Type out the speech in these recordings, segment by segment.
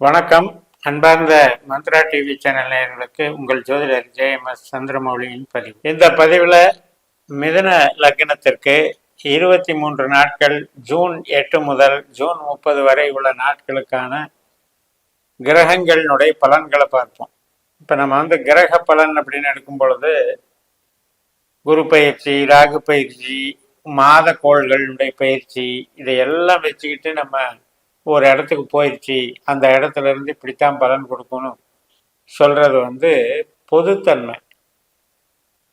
வணக்கம். அன்பார்ந்த Mantra TV channel நேர்களுக்கு உங்கள் ஜோதிடர் ஜெயஎம்எஸ் சந்திரமௌலியின் பதிவு. இந்த பதிவில் மிதுன லக்னத்திற்கு இருபத்தி மூன்று நாட்கள் ஜூன் எட்டு முதல் ஜூன் முப்பது வரை உள்ள நாட்களுக்கான கிரகங்களினுடைய பலன்களை பார்ப்போம். இப்போ நம்ம வந்து கிரக பலன் அப்படின்னு எடுக்கும் பொழுது குரு பயிற்சி ராகு பயிற்சி மாத கோள்களுடைய பயிற்சி இதையெல்லாம் வச்சுக்கிட்டு நம்ம ஒரு இடத்துக்கு போயிடுச்சு அந்த இடத்துல இருந்து இப்படித்தான் பலன் கொடுக்கணும் சொல்றது வந்து பொதுத்தன்மை.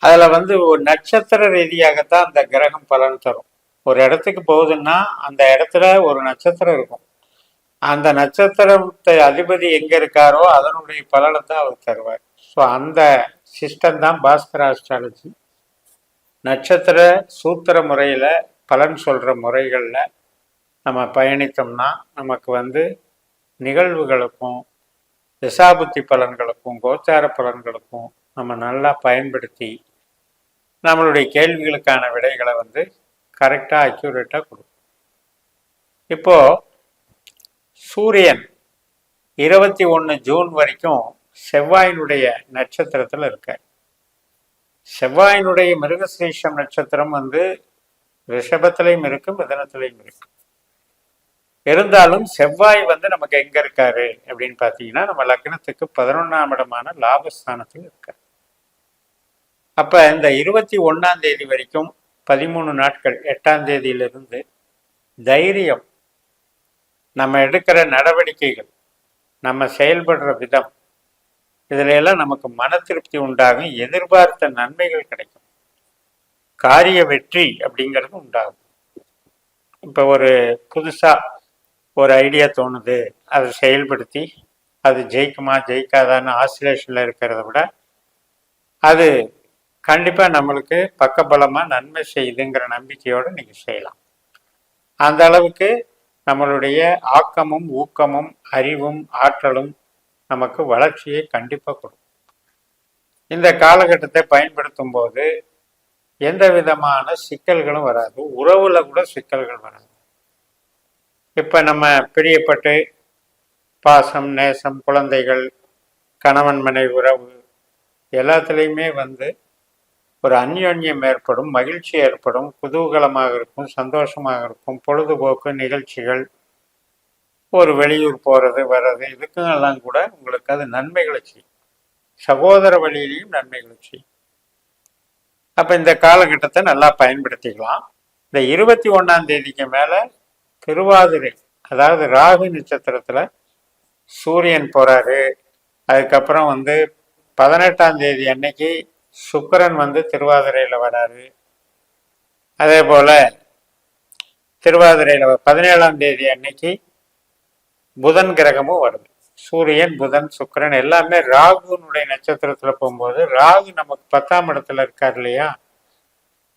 அதில் வந்து ஒரு நட்சத்திர ரீதியாகத்தான் அந்த கிரகம் பலன் தரும். ஒரு இடத்துக்கு போகுதுன்னா அந்த இடத்துல ஒரு நட்சத்திரம் இருக்கும். அந்த நட்சத்திரத்தை அதிபதி எங்கே இருக்காரோ அதனுடைய பலனை தான் அவர் தருவார். ஸோ அந்த சிஸ்டம் தான் பாஸ்கர் ஆஸ்ட்ராலஜி நட்சத்திர சூத்திர முறையில் பலன் சொல்கிற முறைகளில் நம்ம பயணித்தோம்னா நமக்கு வந்து நிகழ்வுகளுக்கும் திசாபுத்தி பலன்களுக்கும் கோச்சார பலன்களுக்கும் நம்ம நல்லா பயன்படுத்தி நம்மளுடைய கேள்விகளுக்கான விடைகளை வந்து கரெக்டாக அக்யூரேட்டாக கொடுக்கும் இப்போ சூரியன் இருபத்தி ஒன்று ஜூன் வரைக்கும் செவ்வாயினுடைய நட்சத்திரத்தில் இருக்கார். செவ்வாயினுடைய மிருகசிரீஷம் நட்சத்திரம் வந்து ரிஷபத்திலையும் இருக்கு மிதனத்திலையும் இருக்கு. இருந்தாலும் செவ்வாய் வந்து நமக்கு எங்க இருக்காரு அப்படின்னு பாத்தீங்கன்னா நம்ம லக்னத்துக்கு பதினொன்னாம் இடமான லாபஸ்தானத்தில் இருக்காரு. அப்ப இந்த இருபத்தி ஒன்னாம் தேதி வரைக்கும் பதிமூணு நாட்கள் எட்டாம் தேதியிலிருந்து தைரியம் நம்ம எடுக்கிற நடவடிக்கைகள் நம்ம செயல்படுற விதம் இதுல எல்லாம் நமக்கு மன திருப்தி உண்டாகும் எதிர்பார்த்த நன்மைகள் கிடைக்கும். காரிய வெற்றி அப்படிங்கிறது உண்டாகும். இப்போ ஒரு புதுசா ஒரு ஐடியா தோணுது அதை செயல்படுத்தி அது ஜெயிக்குமா ஜெயிக்காதான்னு ஆசிலேஷனில் இருக்கிறத விட அது கண்டிப்பாக நம்மளுக்கு பக்கபலமாக நன்மை செய்யுதுங்கிற நம்பிக்கையோடு நீங்கள் செய்யலாம். அந்த அளவுக்கு நம்மளுடைய ஆக்கமும் ஊக்கமும் அறிவும் ஆற்றலும் நமக்கு வளர்ச்சியை கண்டிப்பாக கொடுக்கும். இந்த காலகட்டத்தை பயன்படுத்தும் போது எந்த விதமான சிக்கல்களும் வராது. உறவுல கூட சிக்கல்கள் வராது. இப்போ நம்ம பிரியப்பட்டு பாசம் நேசம் குழந்தைகள் கணவன் மனை உறவு எல்லாத்துலேயுமே வந்து ஒரு அந்யோன்யம் ஏற்படும் மகிழ்ச்சி ஏற்படும் குதூகலமாக இருக்கும் சந்தோஷமாக இருக்கும் பொழுதுபோக்கு நிகழ்ச்சிகள் ஒரு வெளியூர் போகிறது வர்றது இதுக்குங்கெல்லாம் கூட உங்களுக்கு அது நன்மைகளை செய்யும். சகோதர வழியிலையும் நன்மைகளை செய்யும். அப்போ இந்த காலகட்டத்தை நல்லா பயன்படுத்திக்கலாம். இந்த இருபத்தி ஒன்றாம் தேதிக்கு மேலே திருவாதிரை அதாவது ராகு நட்சத்திரத்துல சூரியன் போறாரு. அதுக்கப்புறம் வந்து பதினெட்டாம் தேதி அன்னைக்கு சுக்கிரன் வந்து திருவாதிரையில வராரு. அதே போல திருவாதிரையில பதினேழாம் தேதி அன்னைக்கு புதன் கிரகமும் வருது. சூரியன் புதன் சுக்கிரன் எல்லாமே ராகுனுடைய நட்சத்திரத்துல போகும்போது ராகு நமக்கு பத்தாம் இடத்துல இருக்கார் இல்லையா?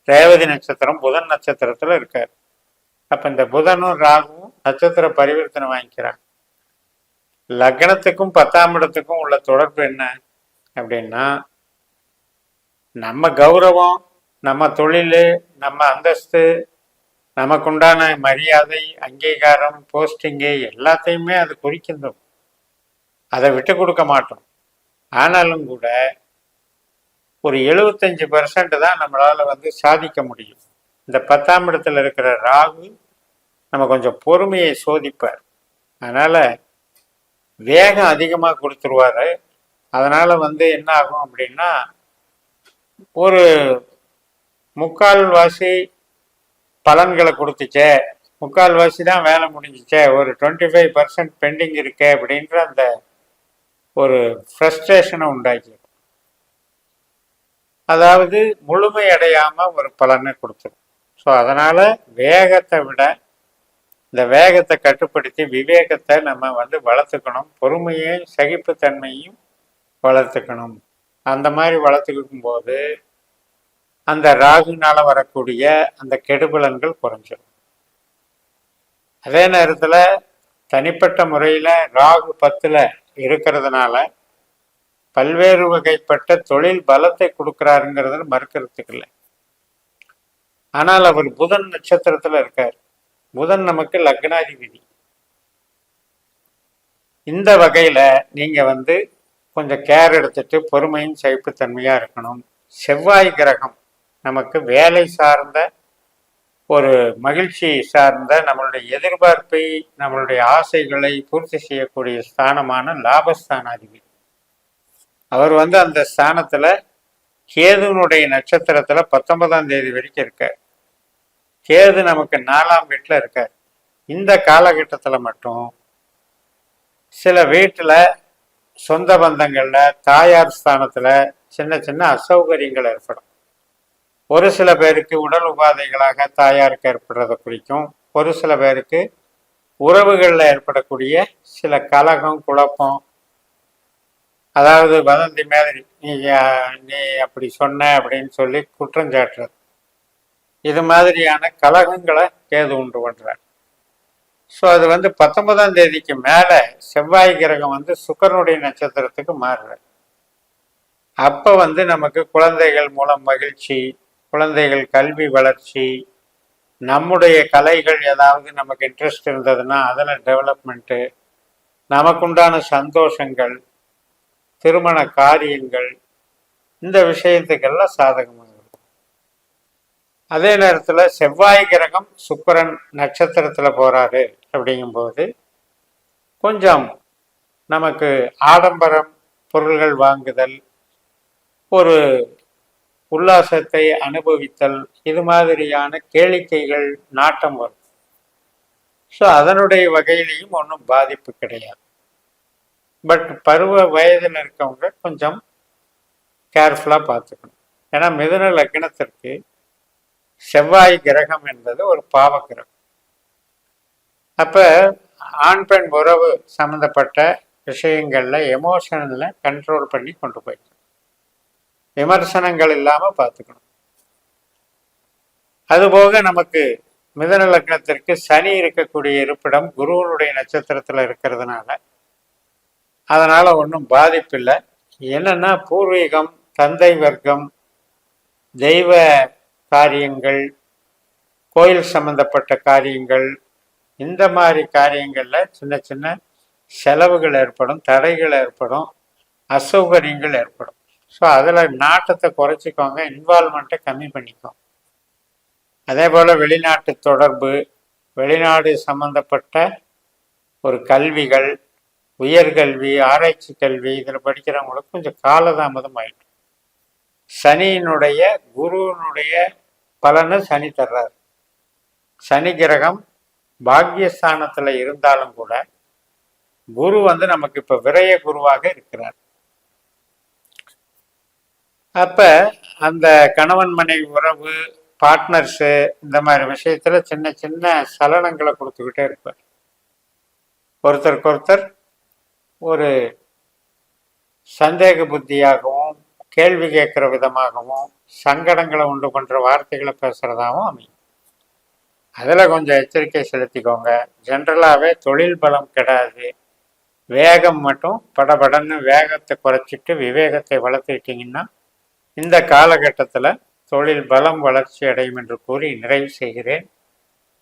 ரேவதி நட்சத்திரம் புதன் நட்சத்திரத்துல இருக்காரு. அப்ப இந்த புதனும் ராகுவும் நட்சத்திர பரிவர்த்தனை வாங்கிக்கிறாங்க. லக்னத்துக்கும் பத்தாம் இடத்துக்கும் உள்ள தொடர்பு என்ன அப்படின்னா நம்ம கௌரவம் நம்ம தொழில் நம்ம அந்தஸ்து நமக்குண்டான மரியாதை அங்கீகாரம் போஸ்டிங்கு எல்லாத்தையுமே அது குறிக்கின்றோம் அதை விட்டு கொடுக்க மாட்டோம். ஆனாலும் கூட ஒரு எழுபத்தஞ்சு பர்சன்ட் தான் நம்மளால வந்து சாதிக்க முடியும். இந்த பத்தாம் இடத்துல இருக்கிற ராகு நம்ம கொஞ்சம் பொறுமையை சோதிப்பார். அதனால் வேகம் அதிகமாக கொடுத்துருவாரு. அதனால் வந்து என்ன ஆகும் அப்படின்னா ஒரு முக்கால் வாசி பலன்களை கொடுத்துச்சே முக்கால் வாசி தான் வேலை முடிஞ்சிச்சே ஒரு டுவெண்ட்டி ஃபைவ் பர்சன்ட் பெண்டிங் இருக்கே அப்படின்ற அந்த ஒரு ஃப்ரஸ்ட்ரேஷனை உண்டாக்கிடும் அதாவது முழுமை ஒரு பலனை கொடுத்துரும். ஸோ அதனால் வேகத்தை விட இந்த வேகத்தை கட்டுப்படுத்தி விவேகத்தை நம்ம வந்து வளர்த்துக்கணும். பொறுமையையும் சகிப்புத்தன்மையும் வளர்த்துக்கணும். அந்த மாதிரி வளர்த்துக்கும் போது அந்த ராகுனால் வரக்கூடிய அந்த கெடுபலன்கள் குறைஞ்சிடும் அதே நேரத்தில் தனிப்பட்ட முறையில் ராகு பத்தில் இருக்கிறதுனால பல்வேறு வகைப்பட்ட தொழில் பலத்தை கொடுக்குறாருங்கிறது மறுக்கிறதுக்கு இல்லை. ஆனால் அவர் புதன் நட்சத்திரத்துல இருக்கார். புதன் நமக்கு லக்னாதிபதி. இந்த வகையில நீங்க வந்து கொஞ்சம் கேர் எடுத்துட்டு பொறுமையும் சகிப்புத்தன்மையா இருக்கணும். செவ்வாய் கிரகம் நமக்கு வேலை சார்ந்த ஒரு மகிழ்ச்சி சார்ந்த நம்மளுடைய எதிர்பார்ப்பை நம்மளுடைய ஆசைகளை பூர்த்தி செய்யக்கூடிய ஸ்தானமான லாபஸ்தானாதிபதி. அவர் வந்து அந்த ஸ்தானத்துல கேதுனுடைய நட்சத்திரத்துல பத்தொன்பதாம் தேதி வரைக்கும் இருக்க. கேது நமக்கு நாலாம் வீட்டில் இருக்க. இந்த காலகட்டத்தில் மட்டும் சில வீட்டில் சொந்த பந்தங்களில் தாயார் ஸ்தானத்தில் சின்ன சின்ன அசௌகரியங்கள் ஏற்படும். ஒரு சில பேருக்கு உடல் உபாதைகளாக தாயாருக்கு ஏற்படுறதை குறிக்கும். ஒரு சில பேருக்கு உறவுகளில் ஏற்படக்கூடிய சில கலகம் குழப்பம் அதாவது வதந்தி மாதிரி நீ நீ அப்படி சொன்ன அப்படின்னு சொல்லி குற்றஞ்சாட்டுறது இது மாதிரியான கலகங்களை கேது உண்டு பண்றார். ஸோ அது வந்து பத்தொன்பதாம் தேதிக்கு மேலே செவ்வாய் கிரகம் வந்து சுக்கரனுடைய நட்சத்திரத்துக்கு மாறுறார். அப்போ வந்து நமக்கு குழந்தைகள் மூலம் மகிழ்ச்சி குழந்தைகள் கல்வி வளர்ச்சி நம்முடைய கலைகள் ஏதாவது நமக்கு இன்ட்ரெஸ்ட் இருந்ததுன்னா அதில் டெவலப்மெண்ட்டு நமக்குண்டான சந்தோஷங்கள் திருமண காரியங்கள் இந்த விஷயத்துக்கெல்லாம் சாதகமாக இருக்கும். அதே நேரத்தில் செவ்வாய் கிரகம் சுக்கரன் நட்சத்திரத்தில் போகிறாரு அப்படிங்கும்போது கொஞ்சம் நமக்கு ஆடம்பரம் பொருள்கள் வாங்குதல் ஒரு உல்லாசத்தை அனுபவித்தல் இது மாதிரியான கேளிக்கைகள் நாட்டம் வரும். ஸோ அதனுடைய வகையிலையும் ஒன்றும் பாதிப்பு கிடையாது. பட் பருவ வயதில் இருக்கவங்க கொஞ்சம் கேர்ஃபுல்லாக பார்த்துக்கணும். ஏன்னா மிதுன லக்னத்திற்கு செவ்வாய் கிரகம் என்பது ஒரு பாவ கிரகம். அப்போ ஆண் பெண் உறவு சம்மந்தப்பட்ட விஷயங்களில் எமோஷனில் கண்ட்ரோல் பண்ணி கொண்டு போயிடணும் விமர்சனங்கள் இல்லாமல் பார்த்துக்கணும். அதுபோக நமக்கு மிதன லக்னத்திற்கு சனி இருக்கக்கூடிய இருப்பிடம் குருவனுடைய நட்சத்திரத்தில் இருக்கிறதுனால அதனால் ஒன்றும் பாதிப்பில்லை. என்னென்னா பூர்வீகம் தந்தை வர்க்கம் தெய்வ காரியங்கள் கோயில் சம்பந்தப்பட்ட காரியங்கள் இந்த மாதிரி காரியங்களில் சின்ன சின்ன செலவுகள் ஏற்படும் தடைகள் ஏற்படும் அசௌகரியங்கள் ஏற்படும். ஸோ அதில் நாட்டத்தை குறைச்சிக்கோங்க இன்வால்மெண்ட்டை கம்மி பண்ணிக்கோங்க அதே போல் வெளிநாட்டு தொடர்பு வெளிநாடு சம்பந்தப்பட்ட ஒரு கல்விகள் உயர்கல்வி ஆராய்ச்சி கல்வி இதில் படிக்கிறவங்களுக்கு கொஞ்சம் காலதாமதம் ஆயிட்டு. சனியினுடைய குருவினுடைய பலனை சனி தர்றார். சனி கிரகம் பாக்யஸ்தானத்தில் இருந்தாலும் கூட குரு வந்து நமக்கு இப்போ விரய குருவாக இருக்கிறார். அப்ப அந்த கணவன் மனைவி உறவு பார்ட்னர்ஸு இந்த மாதிரி விஷயத்துல சின்ன சின்ன சலனங்களை கொடுத்துக்கிட்டே இருப்பார். ஒருத்தருக்கு ஒருத்தர் ஒரு சந்தேக புத்தியாகவும் கேள்வி கேட்குற விதமாகவும் சங்கடங்களை உண்டு பண்ணுற வார்த்தைகளை பேசுகிறதாகவும் அமையும். அதில் கொஞ்சம் எச்சரிக்கை செலுத்திக்கோங்க. ஜென்ரலாகவே தொழில் பலம் கிடையாது வேகம் மட்டும் படபடன்னு வேகத்தை குறைச்சிட்டு விவேகத்தை வளர்த்துக்கிட்டிங்கன்னா இந்த காலகட்டத்தில் தொழில் பலம் வளர்ச்சி அடையும் என்று கூறி நிறைவு செய்கிறேன்.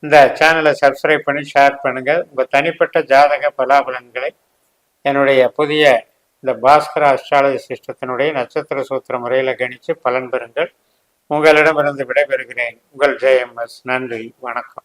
இந்த சேனலை சப்ஸ்கிரைப் பண்ணி ஷேர் பண்ணுங்கள் உங்கள் தனிப்பட்ட ஜாதக பலாபலன்களை என்னுடைய புதிய இந்த பாஸ்கர அஸ்ட்ராலஜி சிஸ்டத்தினுடைய நட்சத்திர சூத்திர முறையில் கணித்து பலன் பெறுங்கள். உங்களிடமிருந்து விடைபெறுகிறேன். உங்கள் ஜெயம்எஸ் நன்றி. வணக்கம்.